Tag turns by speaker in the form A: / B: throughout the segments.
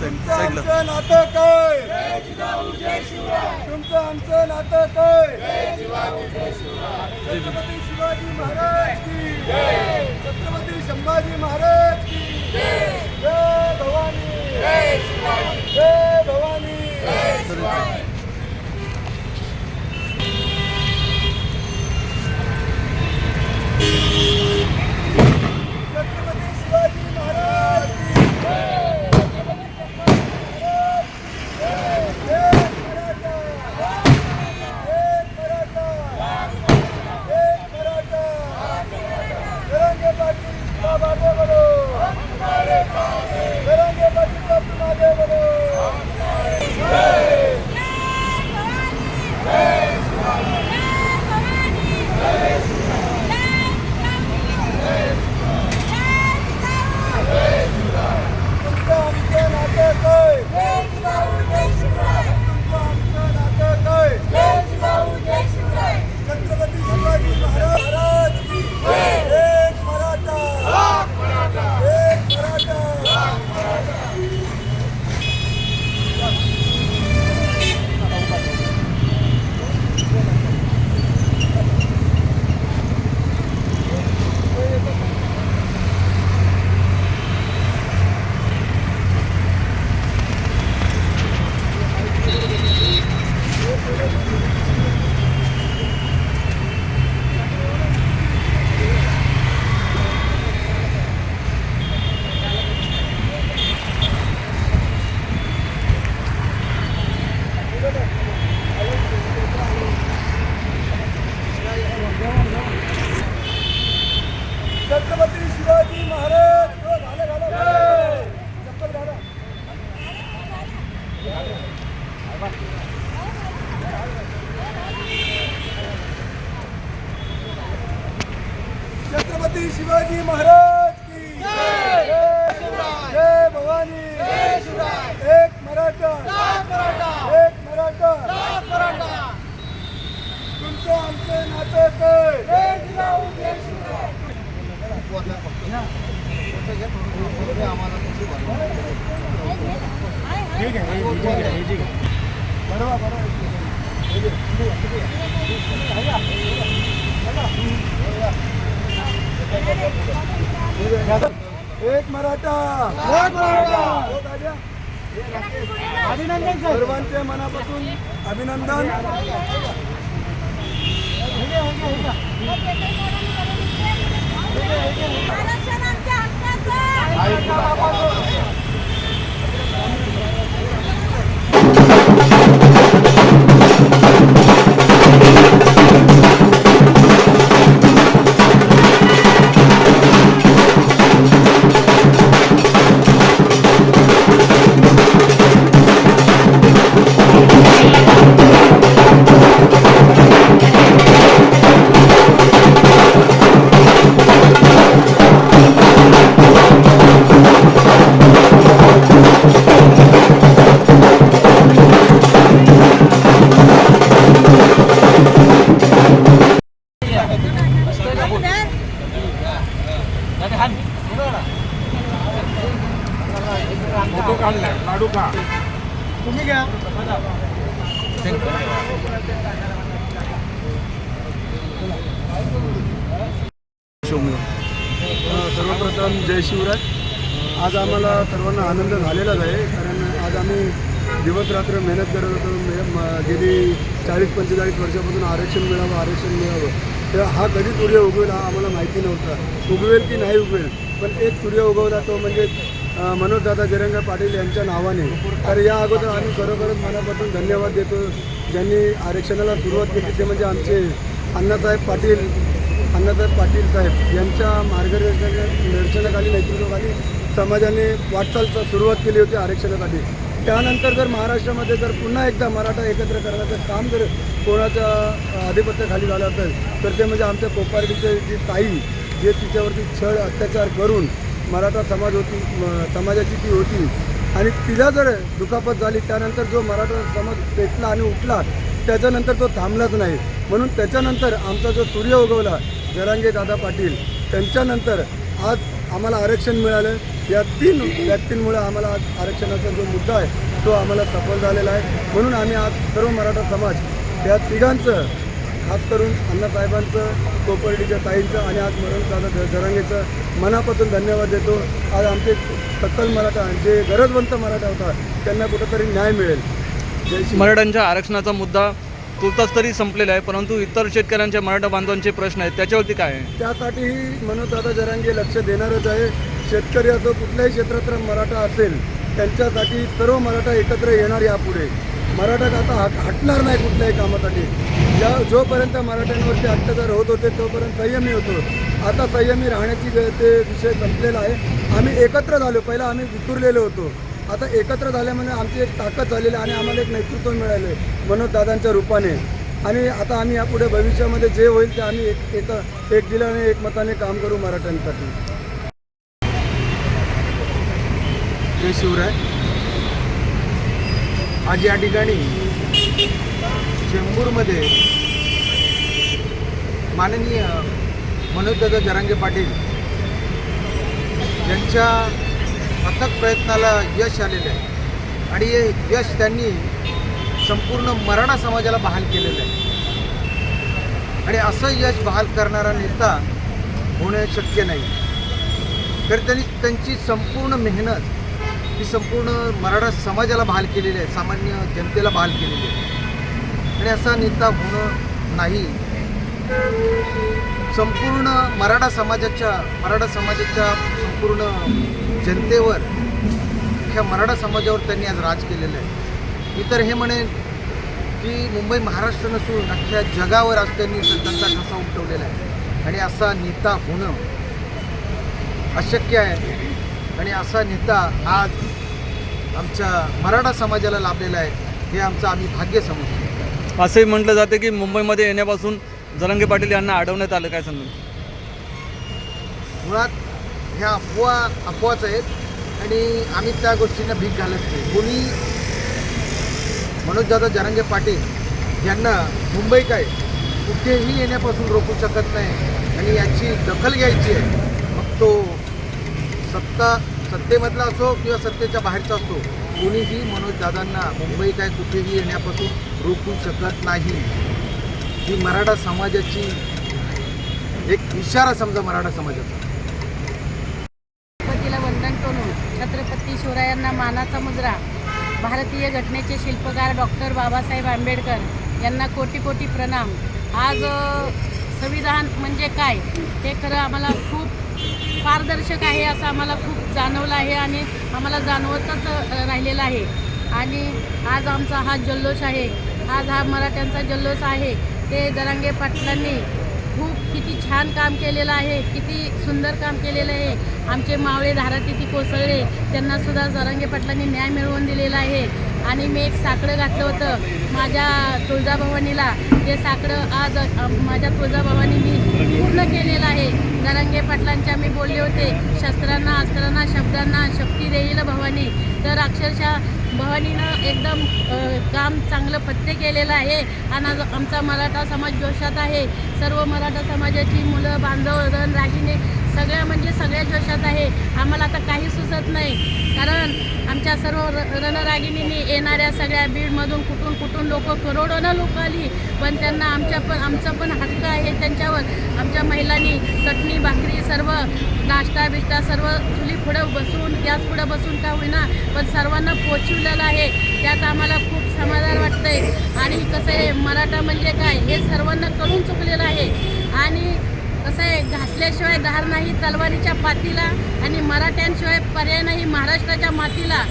A: म्हटलं
B: आमचं नातं काय? तुमचं आमचं नातं काय? छत्रपती शिवाजी महाराज की? छत्रपती संभाजी महाराज की? जय भवानी. जय भवानी. बरोबर बरोबर एक मराठा एक मराठा अभिनंदन सर्वांचे मनापासून अभिनंदन.
C: आरक्षण आमच्या हक्काचं.
B: तुम्ही घ्या. सर्वप्रथम जय शिवराज. आज आम्हाला सर्वांना आनंद झालेलाच आहे कारण आज आम्ही दिवस रात्र मेहनत करत होतो. गेली चाळीस पंचेचाळीस वर्षापासून आरक्षण मिळावं आरक्षण मिळावं. तर हा कधी सूर्य उगवेल हा आम्हाला माहिती नव्हता. उगवेल की नाही उगवेल पण एक सूर्य उगवला तो म्हणजे मनोजदादा जरंगा पाटील यांच्या नावाने. तर या अगोदर आम्ही खरोखरच मनापासून धन्यवाद देतो. ज्यांनी आरक्षणाला सुरुवात केली ते म्हणजे आमचे अण्णासाहेब पाटील अण्णासाहेब पाटील साहेब यांच्या मार्गदर्शन दर्शनाखाली नेतृत्वाखाली समाजाने वाटचाल सुरुवात केली होती आरक्षणासाठी. त्यानंतर जर महाराष्ट्रामध्ये जर पुन्हा एकदा मराठा एकत्र करण्याचं काम जर कोणाच्या आधिपत्याखाली झालं असेल तर ते म्हणजे आमच्या कोपारडीचे जी ताई जे तिच्यावरती छळ अत्याचार करून मराठा समाज होती समाजाची ती होती. आणि तिला जर दुखापत झाली त्यानंतर जो मराठा समाज पेटला आणि उठला त्याच्यानंतर तो थांबलाच नाही. म्हणून त्याच्यानंतर आमचा जो सूर्य उगवला जरांगे दादा पाटील त्यांच्यानंतर आज आम्हाला आरक्षण मिळालं. या तीन व्यक्तींमुळे आम्हाला आज आरक्षणाचा जो मुद्दा आहे तो आम्हाला सफल झालेला आहे. म्हणून आम्ही आज सर्व मराठा समाज या तिघांचं खास करून अण्णासाहेबांचं कोपर्डीच्या ताईंचं आणि आज मरण दादा जरांगेचं मनापासून धन्यवाद देतो. आज आमचे सकल मराठा जे गरजवंत मराठा होता त्यांना कुठंतरी न्याय मिळेल.
A: मराठ्यांच्या आरक्षणाचा मुद्दा तुर्तास तरी संपलेला आहे परंतु इतर शेतकऱ्यांच्या मराठा बांधवांचे प्रश्न आहेत. त्याच्यावरती काय आहे?
B: त्यासाठीही मनोजदादा जरांगे लक्ष देणारच आहे. शेतकरी असो कुठल्याही क्षेत्रातला मराठा असेल त्यांच्यासाठी सर्व मराठा एकत्र येणार यापुढे. मराठा आता हट हटणार नाही कुठल्याही कामासाठी. ज्या जोपर्यंत मराठ्यांवरती अत्याचार होत होते तोपर्यंत संयमी होतो. आता संयमी राहण्याची ग- ते विषय संपलेला आहे. आम्ही एकत्र झालो. पहिला आम्ही विखुरलेलो होतो. आता एकत्र झाल्यामुळे आमची एक ताकद झालेली आहे आणि आम्हाला एक नेतृत्व मिळालं आहे मनोजदादांच्या रूपाने. आणि आता आम्ही यापुढे भविष्यामध्ये जे होईल ते आम्ही एक एक एक दिलाने एक मताने काम करू मराठ्यांसाठी.
D: जय शिवराय. आज या ठिकाणी चेंबूरमध्ये माननीय मनोजदादा जरांगे पाटील यांच्या अथक प्रयत्नाला यश आलेलं आहे. आणि हे यश त्यांनी संपूर्ण मराठा समाजाला बहाल केलेलं आहे. आणि असं यश बहाल करणारा नेता होणं शक्य नाही. तर त्यांनी त्यांची संपूर्ण मेहनत ही संपूर्ण मराठा समाजाला बहाल केलेली आहे सामान्य जनतेला बहाल केलेली आहे. आणि असा नेता होणं नाही. संपूर्ण मराठा समाजाच्या मराठा समाजाच्या संपूर्ण जनतेवर ह्या मराठा समाजावर त्यांनी आज राज केलेलं आहे. मी तर हे म्हणेन की मुंबई महाराष्ट्र नसून अख्ख्या जगावर आज त्यांनी त्यांचा ठसा उमटवलेला आहे. आणि असा नेता होणं अशक्य आहे. आणि असा नेता आज आमच्या मराठा समाजाला लाभलेला आहे हे आमचं आम्ही भाग्य समजतो.
A: असंही म्हटलं जाते की मुंबईमध्ये येण्यापासून जरंगे पाटील यांना अडवण्यात आलं काय सांगून
D: मुळात ह्या अफवा अफवाच आहेत आणि आम्ही त्या गोष्टींना भीक घालत नाही. कोणी मनोजदादा जरांगे पाटील यांना मुंबई काय? कुठेही येण्यापासून रोखू शकत नाही आणि याची दखल घ्यायची आहे. मग तो सत्ता सत्तेमधला असो किंवा सत्तेच्या बाहेरचा असो कोणीही मनोजदादांना मुंबई काय कुठेही येण्यापासून रोखू शकत नाही. ही मराठा समाजाची एक इशारा समजा मराठा समाजाचा.
E: छत्रपतीला वंदन करून छत्रपती शिवरायांना मानाचा मुजरा. भारतीय घटनेचे शिल्पकार डॉक्टर बाबासाहेब आंबेडकर यांना कोटी कोटी प्रणाम. आज संविधान म्हणजे काय? हे खरं आम्हाला खूप पारदर्शक आहे असं आम्हाला खूप जाणवलं आहे आणि आम्हाला जाणवतच राहिलेलं आहे. आणि आज आमचा हा जल्लोष आहे. आज हा मराठ्यांचा जल्लोष आहे. ते जरांगे पाटलांनी खूप किती छान काम केलेलं आहे किती सुंदर काम केलेलं आहे. आमचे मावळे धारातिथी कोसळले त्यांनासुद्धा जरांगे पाटलांनी न्याय मिळवून दिलेला आहे. आणि मी एक साकडं घातलं होतं माझ्या तुळजाभवानीला. ते साकडं आज माझ्या तुळजाभवानी मी पूर्ण केलेलं आहे. जरांगे पाटलांच्या मी बोलले होते शस्त्रांना अस्त्रांना शब्दांना शक्ती देईल भवानी. तर अक्षरशः भवानीनं एकदम काम चांगलं पत्ते केलेलं आहे. आणि आमचा मराठा समाज जोशात आहे. सर्व मराठा समाजाची मुलं बांधव रण रागिने सगळ्या म्हणजे सगळ्या जोशात आहे. आम्हाला आता काही सुचत नाही. कारण आमच्या सर्व र रणरागिणींनी येणाऱ्या सगळ्या बीडमधून कुठून कुठून लोक करोडोनं लोक आली. पण त्यांना आमच्या पण आमचं पण हक्क आहे. आमच्या महिलांनी चटणी भाकरी सर्व नाश्ता बिष्टा सर्व चुली पुढं बसून गॅस पुढं बसून का होईना पण सर्वांना पोचवलेलं आहे. त्यात आम्हाला खूप समाधान वाटतंय. आणि कसं आहे मराठा म्हणजे काय हे सर्वांना कळून चुकलेलं आहे. आणि कसं आहे घासल्याशिवाय धार नाही तलवारीच्या पातीला आणि मराठ्यांशिवाय पर्याय नाही महाराष्ट्राच्या मातीला.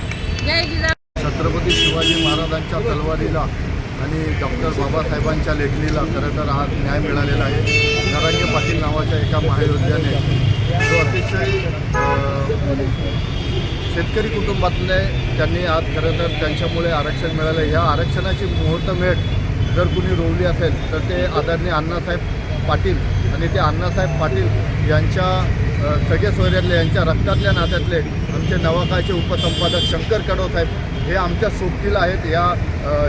E: जय जिजा
F: छत्रपती शिवाजी महाराजांच्या तलवारीला आणि डॉक्टर बाबासाहेबांच्या लेखणीला खरं तर आज न्याय मिळालेला आहे. नरांगे पाटील नावाच्या एका महायोद्ध्याने जो अतिशय शेतकरी कुटुंबातले त्यांनी आज खरं तर त्यांच्यामुळे आरक्षण मिळालं. ह्या आरक्षणाची मुहूर्तमेढ जर कुणी रोवली असेल तर ते आदरणीय अण्णासाहेब पाटील आणि ते अण्णासाहेब पाटील यांच्या सगळे सोयऱ्यातले यांच्या रक्तातल्या नात्यातले आमचे नवाकाळचे उपसंपादक शंकर कडोसाहेब हे आमच्या सोबतीला आहेत. या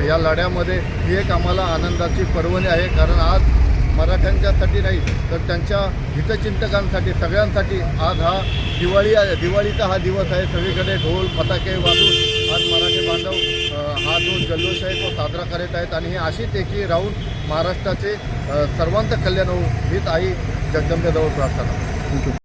F: या लढ्यामध्ये ही एक आम्हाला आनंदाची पर्वणी आहे. कारण आज मराठ्यांच्यासाठी नाही तर त्यांच्या हितचिंतकांसाठी सगळ्यांसाठी आज हा दिवाळी दिवाळीचा हा दिवस आहे. सगळीकडे ढोल फटाके वाजून आज मराठी बांधव हा जो जल्लोष आहे तो साजरा करत आहेत. आणि हे अशीच एकी राहून महाराष्ट्राचे सर्वांत सर्वांचं कल्याण होऊ हीच आई जगदंबेजवळ प्रार्थना.